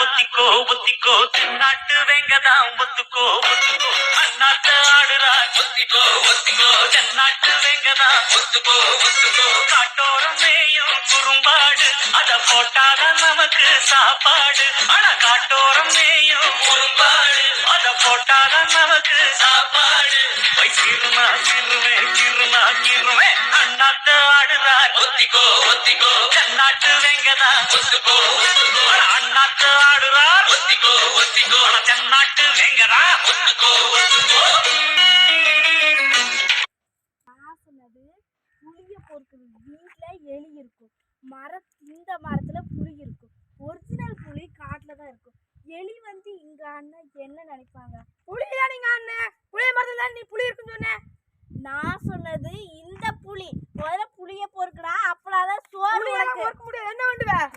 ஒத்திக்கோ ஒத்திக்கோ. தென்னாட்டு வெங்கதாம் ஒத்துக்கோ ஒத்துக்கோ. அண்ணாத்த ஆடுறார் ஒத்திக்கோ ஒத்திக்கோ. தென்னாட்டு வெங்கதாம் ஒத்துக்கோ ஒத்துக்கோ. காட்டோரம் மேயும் குறும்பாடு. அத போட்டாதான் நமக்கு சாப்பாடு. போட்டாதான் நமக்கு சாப்பாடு. போய் கிருமா கிருமே கிருமா கிருமே. அண்ணாத்த ஆடுறார். ஒத்திக்கோ ஒத்திக்கோ. கண்ணாட்டு வெங்கதா. ஒத்துக்கோ அண்ணாத்து ஆடுறார். ஒத்திக்கோ ஒத்திக்கோ. தென்னாட்டு வெங்கதா. ஒத்துக்கோ ஒத்துக்கோ. புளிய பொறுக்குது வீட்டில் எங்க அண்ணன் என்ன நினைப்பாங்க? புலியா நீங்க அண்ணன் புளிய மரத்துல தான் நீ புளி இருக்குன்னு சொன்ன. நான் சொன்னது இந்த புளி. முதல்ல புளிய பொறுக்கடா அப்படாதான் சோறு பொறுக்க முடியாது. என்ன பண்ணுவேன்